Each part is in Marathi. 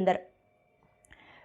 दर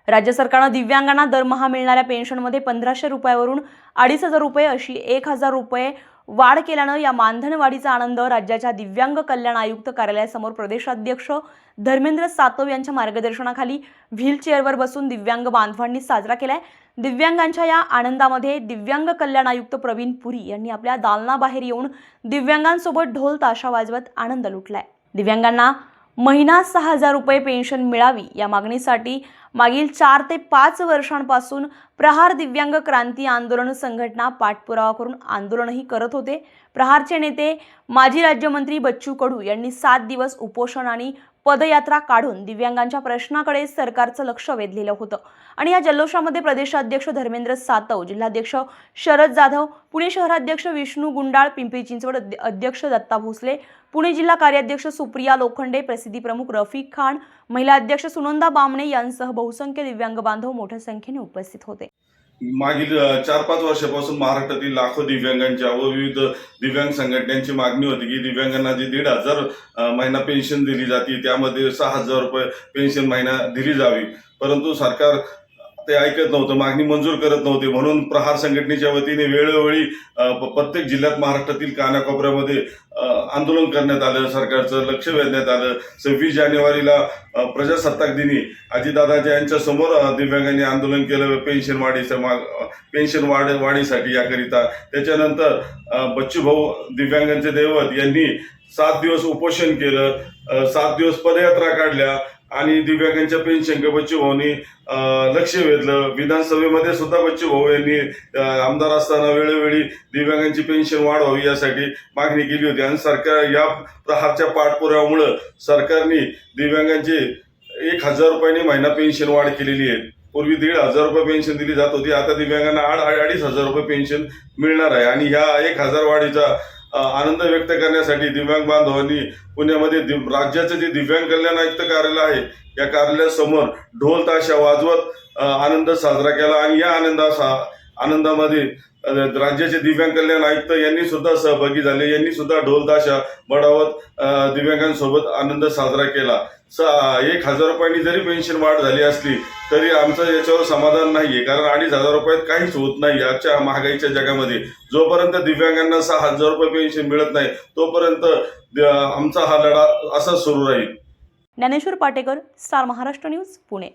राज्य सरकारनं दिव्यांगांना दरमहा मिळणाऱ्या पेन्शनमध्ये पंधराशे रुपयावरून अडीच हजार रुपये अशी एक हजार रुपये वाढ केल्यानं या मानधन वाढीचा आनंद राज्याच्या दिव्यांग कल्याण आयुक्त कार्यालयासमोर प्रदेशाध्यक्ष धर्मेंद्र सातव यांच्या मार्गदर्शनाखाली व्हीलचेअरवर बसून दिव्यांग बांधवांनी साजरा केलाय. दिव्यांगांच्या या आनंदामध्ये दिव्यांग कल्याण आयुक्त प्रवीण पुरी यांनी आपल्या दालनाबाहेर येऊन दिव्यांगांसोबत ढोल ताशा वाजवत आनंद लुटलाय. दिव्यांगांना महिना सहा हजार रुपये पेन्शन मिळावी या मागणीसाठी मागील चार ते पाच वर्षांपासून प्रहार दिव्यांग क्रांती आंदोलन संघटना पाठपुरावा करून आंदोलनही करत होते. प्रहारचे नेते माजी राज्यमंत्री बच्चू कडू यांनी सात दिवस उपोषण आणि पदयात्रा काढून दिव्यांगांच्या प्रश्नाकडे सरकारचं लक्ष वेधलेलं होतं. आणि या जल्लोषामध्ये प्रदेशाध्यक्ष धर्मेंद्र सातव जिल्हाध्यक्ष शरद जाधव पुणे शहराध्यक्ष विष्णू गुंडाळ पिंपरी चिंचवड अध्यक्ष दत्ता भोसले पुणे जिल्हा कार्याध्यक्ष सुप्रिया लोखंडे प्रसिद्धी प्रमुख रफीक खान महिला अध्यक्ष सुनंदा बामणे यांसह बहुसंख्य दिव्यांग बांधव मोठ्या संख्येने उपस्थित होते. मागील चार पाच वर्षापासून महाराष्ट्रातील लाखो दिव्यांगांच्या व विविध दिव्यांग संघटनांची मागणी होती की दिव्यांगांना जी दीड हजार महिना पेन्शन दिली जाते त्यामध्ये सहा हजार रुपये पेन्शन महिना दिली जावी. परंतु सरकार ते ऐकत नव्हतं मागणी मंजूर करत नव्हते. म्हणून प्रहार संघटनेच्या वतीने वेळोवेळी प्रत्येक जिल्ह्यात महाराष्ट्रातील कानाकोपऱ्यामध्ये आंदोलन करण्यात आलं सरकारचं लक्ष वेधण्यात आलं. सव्वीस जानेवारीला प्रजासत्ताक दिनी अजितदादाच्या यांच्या समोर दिव्यांगांनी आंदोलन केलं. पेन्शन वाढीचं माग पेन्शन वाढ वाढीसाठी याकरिता. त्याच्यानंतर बच्चूभाऊ बच्चू भाऊ दिव्यांगांचे दैवत यांनी सात दिवस उपोषण केलं. सात दिवस पदयात्रा काढल्या. आणि दिव्यांगांच्या पेन्शन बच्चू भाऊनी लक्ष वेधलं. विधानसभेमध्ये सुद्धा बच्चू भाऊ यांनी आमदार असताना वेळोवेळी दिव्यांगांची पेन्शन वाढवावी यासाठी मागणी केली होती. आणि सरकार या प्रहारच्या पाठपुराव्यामुळं सरकारने दिव्यांगांची एक हजार रुपयांनी महिना पेन्शन वाढ केलेली आहे. पूर्वी दीड हजार रुपये पेन्शन दिली जात होती. आता दिव्यांगांना आड अडीच हजार रुपये पेन्शन मिळणार आहे. आणि ह्या एक हजार वाढीचा आनंद व्यक्त करण्यासाठी दिव्यांग बांधवांनी पुण्यामध्ये दिव- राज्याचं जे दिव्यांग कल्याण आयुक्त कार्यालय आहे या कार्यालयासमोर ढोल ताशा वाजवत आनंद साजरा केला. आणि या आनंदा आनंदामध्ये राज्याचे दिव्यांग कल्याण आयुक्त यांनी सुद्धा सहभागी झाले. यांनी सुद्धा ढोल ताशा बडावत दिव्यांगांसोबत आनंद साजरा केला. स एक हजार रुपयांनी जरी पेन्शन वाढ झाली असली तरी आमचं याच्यावर समाधान नाहीये. कारण अडीच हजार रुपयात काहीच होत नाही आजच्या महागाईच्या जगामध्ये. जोपर्यंत दिव्यांगांना सहा हजार रुपये पेन्शन मिळत नाही तोपर्यंत आमचा हा लढा असाच सुरू राहील. Dnyaneshwar Patekar Star Maharashtra news Pune.